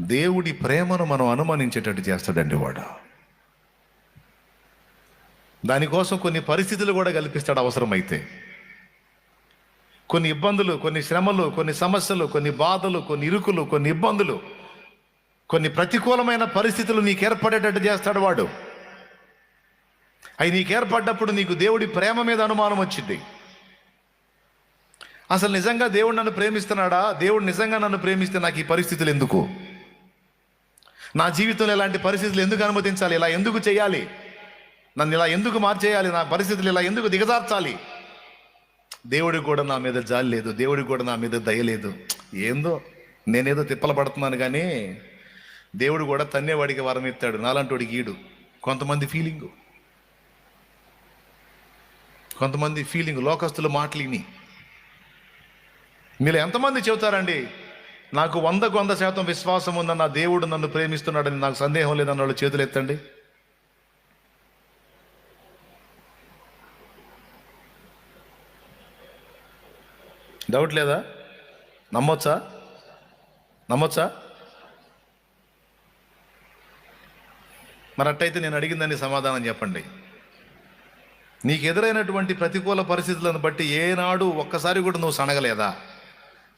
దేవుడి ప్రేమను మనం అనుమానించేటట్టు చేస్తాడండి వాడు. దానికోసం కొన్ని పరిస్థితులు కూడా కల్పిస్తాడు అవసరమైతే. కొన్ని ఇబ్బందులు కొన్ని శ్రమలు కొన్ని సమస్యలు కొన్ని బాధలు కొన్ని ఇరుకులు కొన్ని ఇబ్బందులు కొన్ని ప్రతికూలమైన పరిస్థితులు నీకు ఏర్పడేటట్టు చేస్తాడు వాడు. అవి నీకు ఏర్పడ్డప్పుడు నీకు దేవుడి ప్రేమ మీద అనుమానం వచ్చింది. అసలు నిజంగా దేవుడు నన్ను ప్రేమిస్తున్నాడా? దేవుడు నిజంగా నన్ను ప్రేమిస్తే నాకు ఈ పరిస్థితులు ఎందుకు? నా జీవితంలో ఇలాంటి పరిస్థితులు ఎందుకు అనుమతించాలి? ఇలా ఎందుకు చేయాలి? నన్ను ఇలా ఎందుకు మార్చేయాలి? నా పరిస్థితులు ఇలా ఎందుకు దిగజార్చాలి? దేవుడికి కూడా నా మీద జాలి లేదు. దేవుడికి కూడా నా మీద దయ లేదు. ఏందో? నేనేదో తిప్పలు పడుతున్నాను కానీ దేవుడు కూడా తన్నేవాడికి వరం ఇస్తాడు. నాలాంటి ఈడు. కొంతమంది ఫీలింగు కొంతమంది ఫీలింగ్ లోకస్తులు మాటలు విని. మీరు ఎంతమంది చెబుతారండి? నాకు వందకు వంద శాతం విశ్వాసం ఉందన్న నా దేవుడు నన్ను ప్రేమిస్తున్నాడని నాకు సందేహం లేదన్న వాళ్ళు చేతులు ఎత్తండి డౌట్ లేదా? నమ్మొచ్చా? నమ్మొచ్చా? మరి అట్టయితే నేను అడిగిందని సమాధానం చెప్పండి. నీకు ఎదురైనటువంటి ప్రతికూల పరిస్థితులను బట్టి ఏనాడు ఒక్కసారి కూడా నువ్వు సనగలేదా?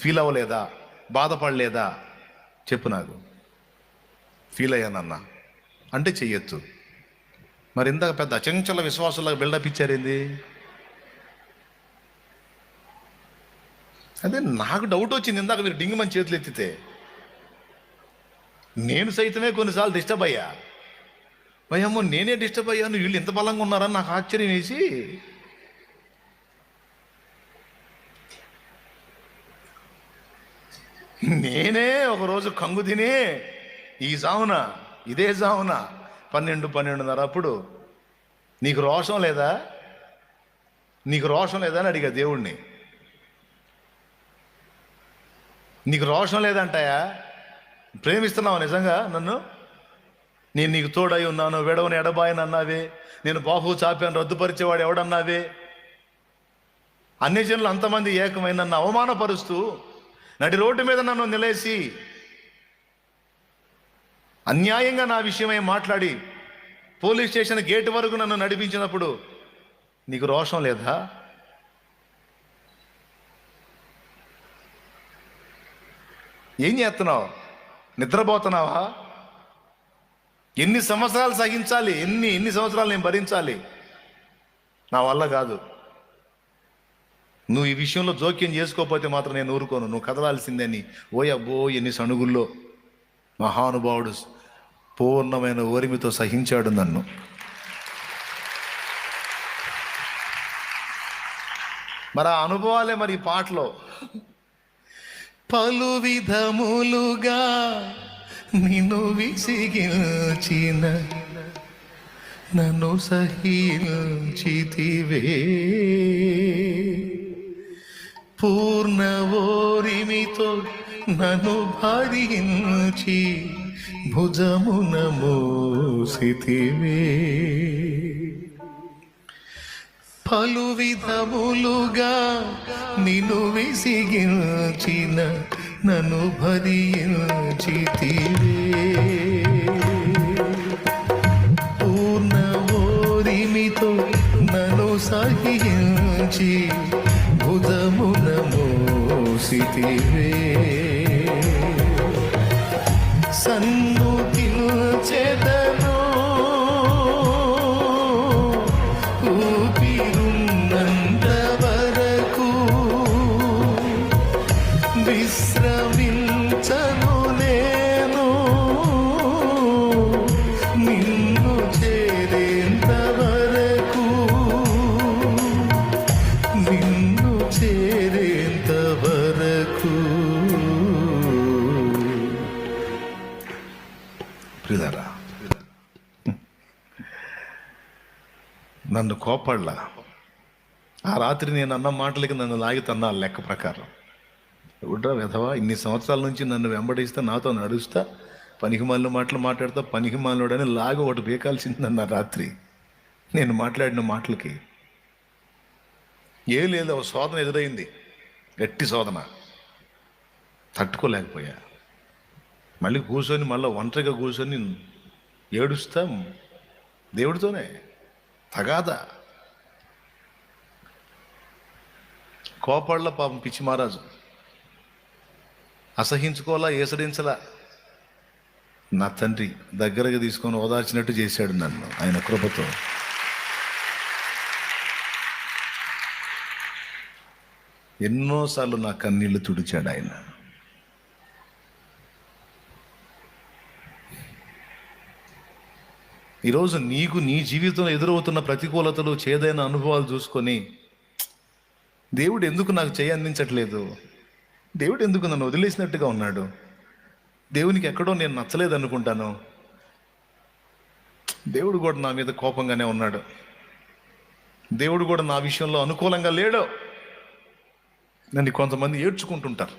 ఫీల్ అవ్వలేదా? బాధపడలేదా? చెప్పు నాకు. ఫీల్ అయ్యానన్నా అంటే చెయ్యొచ్చు మరి ఇందాక పెద్ద అచంచల విశ్వాసులకు బిల్డప్ ఇచ్చారేంది అదే నాకు డౌట్ వచ్చింది ఇందాక మీరు డింగిమని చేతులు ఎత్తితే. నేను సైతమే కొన్నిసార్లు డిస్టర్బ్ అయ్యా. భయమ్మో నేనే డిస్టర్బ్ అయ్యాను వీళ్ళు ఇంత బలంగా ఉన్నారని నాకు ఆశ్చర్యం వేసి. నేనే ఒకరోజు కంగు తిని ఈ జామున ఇదే జామున పన్నెండు పన్నెండున్నర అప్పుడు నీకు రోషం లేదా? నీకు రోషం లేదా అని అడిగా దేవుణ్ణి. నీకు రోషం లేదంటాయా? ప్రేమిస్తున్నావు నిజంగా నన్ను? నేను నీకు తోడై ఉన్నాను విడవని ఎడబాయని అన్నావే. నేను బాహు చాపాను రద్దుపరిచేవాడు ఎవడన్నావే? అన్ని జనులు అంతమంది ఏకమైన నన్ను అవమానపరుస్తూ నడి రోడ్డు మీద నన్ను నిలేసి అన్యాయంగా నా విషయమై మాట్లాడి పోలీస్ స్టేషన్ గేట్ వరకు నన్ను నడిపించినప్పుడు నీకు రోషం లేదా? ఏం చేస్తున్నావు? నిద్రపోతున్నావా? ఎన్ని సంవత్సరాలు సహించాలి? ఎన్ని ఎన్ని సంవత్సరాలు నేను భరించాలి? నా వల్ల కాదు. నువ్వు ఈ విషయంలో జోక్యం చేసుకోకపోతే మాత్రం నేను ఊరుకోను. నువ్వు కదలాల్సిందని ఓ అబ్బో ఎన్ని సణుగుల్లో. మహానుభావుడు పూర్ణమైన ఓరిమితో సహించాడు నన్ను. మరి ఆ అనుభవాలే మరి పాటలో. పలు విధములుగా నిన్ను విసిగించిన నన్ను సహించితివే. పూర్ణ ఓరిమితో నన్ను భరించి భుజమున మోసితివే. పలు విధములుగా నిను విసిగించిన నను భరించితివే. పూర్ణ ఓరిమితో నన్ను సహించి మోసితివే నన్ను కోపడలా ఆ రాత్రి నేను అన్న మాటలకి నన్ను లాగి తన్నా లెక్క ప్రకారం. ఎవడ్రా విధవా ఇన్ని సంవత్సరాల నుంచి నన్ను వెంబడిస్తా నాతో నడుస్తా పనికిమాలిన మాటలు మాట్లాడతా పనికిమాలినోడని లాగి ఒకటి బేకాల్సిందన్న రాత్రి. నేను మాట్లాడిన మాటలకి. ఏ లేదు ఒక శోధన ఎదురైంది. గట్టి శోధన. తట్టుకోలేకపోయా. మళ్ళీ కూర్చొని మళ్ళీ ఒంటరిగా కూర్చొని ఏడుస్తాం. దేవుడితోనే. తగాదా. కోపళ్ళ పాపం పిచ్చి మహారాజు. అసహించుకోవాలా ఏసడించలా? నా తండ్రి దగ్గరగా తీసుకొని ఓదార్చినట్టు చేశాడు నన్ను ఆయన కృపతో. ఎన్నోసార్లు నా కన్నీళ్ళు తుడిచాడు ఆయన. ఈరోజు నీకు నీ జీవితంలో ఎదురవుతున్న ప్రతికూలతలు చేదైన అనుభవాలు చూసుకొని దేవుడు ఎందుకు నాకు చేయి అందించట్లేదు? దేవుడు ఎందుకు నన్ను వదిలేసినట్టుగా ఉన్నాడు? దేవునికి ఎక్కడో నేను నచ్చలేదు అనుకుంటాను. దేవుడు కూడా నా మీద కోపంగానే ఉన్నాడు. దేవుడు కూడా నా విషయంలో అనుకూలంగా లేడు. నన్ను కొంతమంది ఏడ్చుకుంటుంటారు.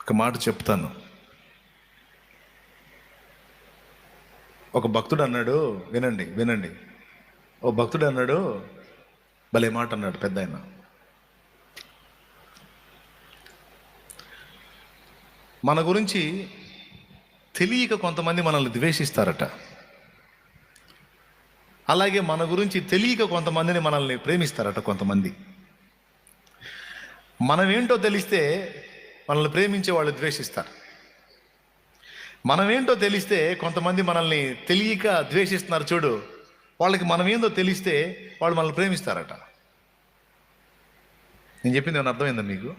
ఒక మాట చెప్తాను. ఒక భక్తుడు అన్నాడు వినండి వినండి. ఓ భక్తుడు అన్నాడు భలే మాట అన్నాడు పెద్ద ఆయన. మన గురించి తెలియక కొంతమంది మనల్ని ద్వేషిస్తారట. అలాగే మన గురించి తెలియక కొంతమందిని మనల్ని ప్రేమిస్తారట కొంతమంది. మనమేంటో తెలిస్తే మనల్ని ప్రేమించే వాళ్ళు ద్వేషిస్తారు. మనమేంటో తెలిస్తే కొంతమంది మనల్ని తెలియక ద్వేషిస్తున్నారు చూడు. వాళ్ళకి మనమేందో తెలిస్తే వాళ్ళు మనల్ని ప్రేమిస్తారట. నేను చెప్పింది ఏమైనా అర్థమైందా మీకు?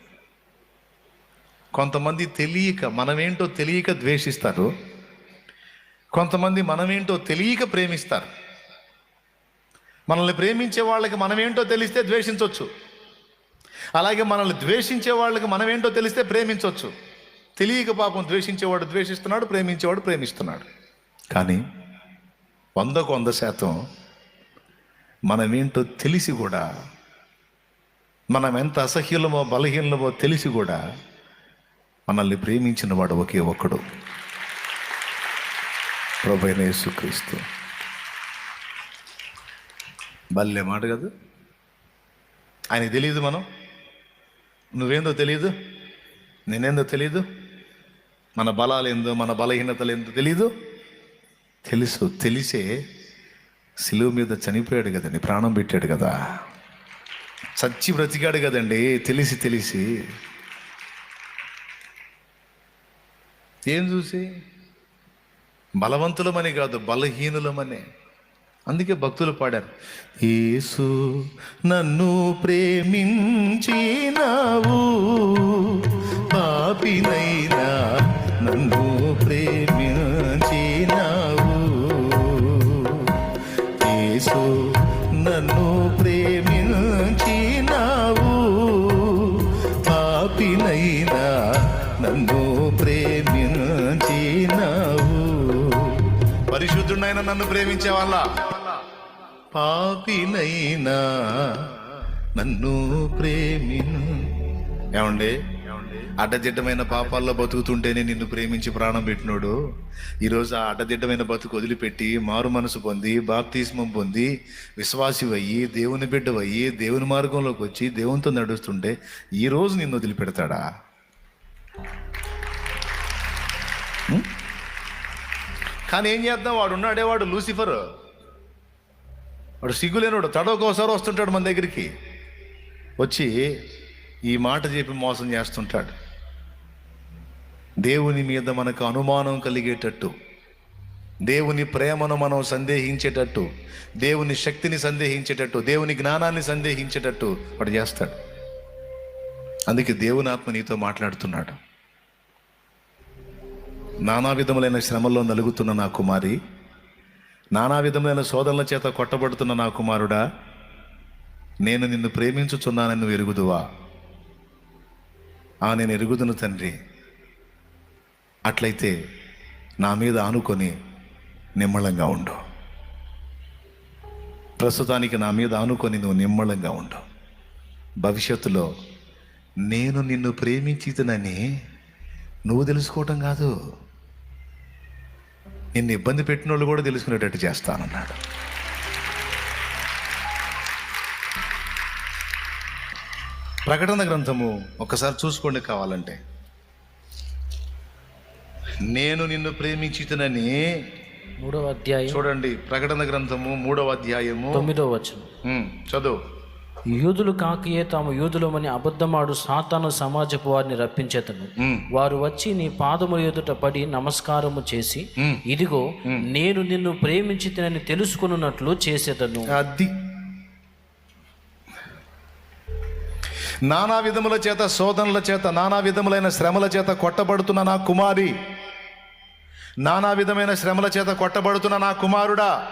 కొంతమంది తెలియక మనమేంటో తెలియక ద్వేషిస్తారు. కొంతమంది మనమేంటో తెలియక ప్రేమిస్తారు. మనల్ని ప్రేమించే వాళ్ళకి మనమేంటో తెలిస్తే ద్వేషించవచ్చు అలాగే మనల్ని ద్వేషించే వాళ్ళకి మనమేంటో తెలిస్తే ప్రేమించవచ్చు తెలియక పాపం ద్వేషించేవాడు ద్వేషిస్తున్నాడు ప్రేమించేవాడు ప్రేమిస్తున్నాడు. కానీ వందకు వంద శాతం మనమేంటో తెలిసి కూడా మనం ఎంత అసహ్యులమో బలహీనమో తెలిసి కూడా మనల్ని ప్రేమించిన వాడు ఒకే ఒక్కడు. ప్రభైన యేసుక్రీస్తు. బల్లే మాట కదా. ఆయన తెలియదు మనం. నువ్వేందో తెలియదు? నేనేందో తెలియదు? మన బలాలు ఏందో మన బలహీనతలు ఏందో తెలీదు? తెలుసు. తెలిసే సిలువు మీద చనిపోయాడు కదండి ప్రాణం పెట్టాడు కదా. చచ్చి బ్రతికాడు కదండి తెలిసి తెలిసి. ఏం చూసి? బలవంతులమని కాదు బలహీనులమని. అందుకే భక్తులు పాడారు యేసు నన్ను ప్రేమించినావు పాపినైనా నన్ను ప్రేమించినావు. యేసు నన్ను ప్రేమించినావు. పాపినైనా నన్ను ప్రేమించినావు. పరిశుద్ధుడైన నన్ను ప్రేమించే వాళ్ళ. పాపినైనా నన్ను ప్రేమిను ఏమండి? అడ్డదిడ్డమైన పాపాల్లో బతుకుతుంటేనే నిన్ను ప్రేమించి ప్రాణం పెట్టినోడు. ఈరోజు ఆ అడ్డదిడ్డమైన బతుకు వదిలిపెట్టి మారు మనసు పొంది బాప్తిస్మం పొంది విశ్వాసివయ్యి దేవుని బిడ్డవయ్యి దేవుని మార్గంలోకి వచ్చి దేవునితో నడుస్తుంటే ఈరోజు నిన్ను వదిలిపెడతాడా? కానీ ఏం చేద్దాం? వాడు ఉన్నాడే వాడు లూసిఫర్. వాడు సిగ్గులేనోడు. తడవకోసారి వస్తుంటాడు మన దగ్గరికి. వచ్చి ఈ మాట చెప్పి మోసం చేస్తుంటాడు. దేవుని మీద మనకు అనుమానం కలిగేటట్టు దేవుని ప్రేమను మనం సందేహించేటట్టు దేవుని శక్తిని సందేహించేటట్టు దేవుని జ్ఞానాన్ని సందేహించేటట్టు వాడు చేస్తాడు. అందుకే దేవుని ఆత్మ నీతో మాట్లాడుతున్నాడు. నానా విధములైన శ్రమల్లో నలుగుతున్న నా కుమారి నానా విధములైన శోధనల చేత కొట్టబడుతున్న నా కుమారుడా నేను నిన్ను ప్రేమించుచున్నానని నువ్వు ఎరుగుదువా? ఆ నేను ఎరుగుదును తండ్రి. అట్లయితే నా మీద ఆనుకొని నిమ్మళంగా ఉండు. ప్రస్తుతానికి నా మీద ఆనుకొని నువ్వు నిమ్మళంగా ఉండు. భవిష్యత్తులో నేను నిన్ను ప్రేమించితనని నువ్వు తెలుసుకోవటం కాదు. నిన్ను ఇబ్బంది పెట్టిన వాళ్ళు కూడా తెలుసుకునేటట్టు చేస్తానన్నాడు. ప్రకటన గ్రంథము ఒకసారి చూసుకోండి కావాలంటే. నేను నిన్ను ప్రేమించితనని మూడవ అధ్యాయం. చూడండి ప్రకటన గ్రంథము మూడవ అధ్యాయము. తొమ్మిదవ వచనం. చదువు. యూదులు కాకయే తాము యూదులమని అబద్ధమాడు సాతాను సమాజపు వారిని రప్పించేతను. వారు వచ్చి నీ పాదముల ఎదుట పడి నమస్కారము చేసి. ఇదిగో నేను నిన్ను ప్రేమించి తినని తెలుసుకున్నట్లు చేసేదను. అది. నానా విధముల చేత శోధనల చేత నానా విధములైన శ్రమల చేత కొట్టబడుతున్న నా కుమారి. నానా విధమైన శ్రమల చేత కొట్టబడుతున్న నా కుమారుడా.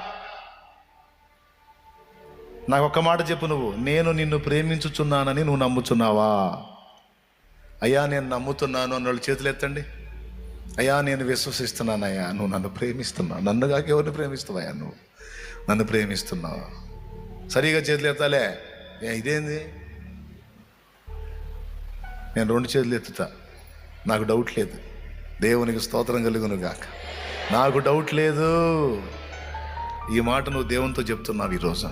నాకు ఒక్క మాట చెప్పు నువ్వు. నేను నిన్ను ప్రేమించుచున్నానని నువ్వు నమ్ముచున్నావా? అయ్యా నేను నమ్ముతున్నాను అన్న వాళ్ళు చేతులు ఎత్తండి. అయ్యా నేను విశ్వసిస్తున్నాను అయ్యా. నువ్వు నన్ను ప్రేమిస్తున్నావు. నన్ను కాక ఎవరిని ప్రేమిస్తావయ్యా నువ్వు? నన్ను ప్రేమిస్తున్నావు. సరిగా చేతులు ఎత్తాలే? ఇదేంది? నేను రెండు చేతులు ఎత్తుతా. నాకు డౌట్ లేదు. దేవునికి స్తోత్రం కలుగును గాక నాకు డౌట్ లేదు. ఈ మాట నువ్వు దేవునితో చెప్తున్నావు ఈరోజు.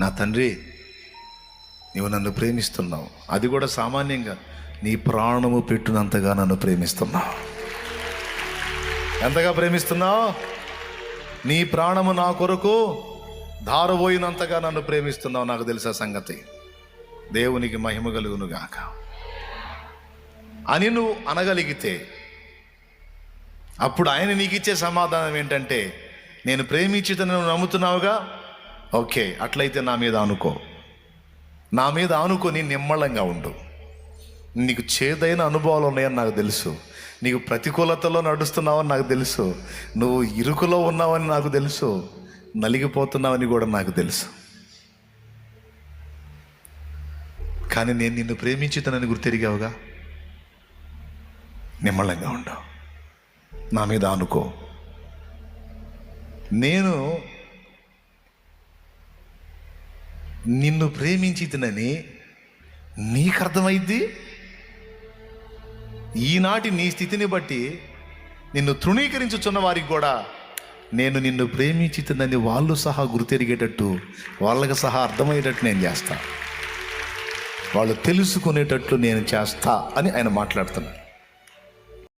నా తండ్రి నువ్వు నన్ను ప్రేమిస్తున్నావు. అది కూడా సామాన్యంగా నీ ప్రాణము పెట్టునంతగా నన్ను ప్రేమిస్తున్నావు. ఎంతగా ప్రేమిస్తున్నావు? నీ ప్రాణము నా కొరకు దారబోయినంతగా నన్ను ప్రేమిస్తున్నావు. నాకు తెలిసే సంగతి? దేవునికి మహిమ కలుగును గాక అని నువ్వు అనగలిగితే అప్పుడు ఆయన నీకు ఇచ్చే సమాధానం ఏంటంటే నేను ప్రేమించితను నువ్వు నమ్ముతున్నావుగా? ఓకే అట్లయితే నా మీద అనుకో నా మీద ఆనుకొని నిమ్మళంగా ఉండు. నీకు చేదైన అనుభవాలు ఉన్నాయని నాకు తెలుసు. నీకు ప్రతికూలతలో నడుస్తున్నావని నాకు తెలుసు. నువ్వు ఇరుకులో ఉన్నావని నాకు తెలుసు. నలిగిపోతున్నావని కూడా నాకు తెలుసు. కానీ నేను నిన్ను ప్రేమించుతానని గుర్తెరిగావుగా? నిమ్మళంగా ఉండవు నా మీద అనుకో నేను నిన్ను ప్రేమించితినని నీకు అర్థమైద్ది? ఈనాటి నీ స్థితిని బట్టి నిన్ను తృణీకరించుచున్న వారికి కూడా నేను నిన్ను ప్రేమించితుందని వాళ్ళు సహా గుర్తెరిగేటట్టు వాళ్ళకి సహా అర్థమయ్యేటట్టు నేను చేస్తా. వాళ్ళు తెలుసుకునేటట్లు నేను చేస్తా అని ఆయన మాట్లాడుతున్నాను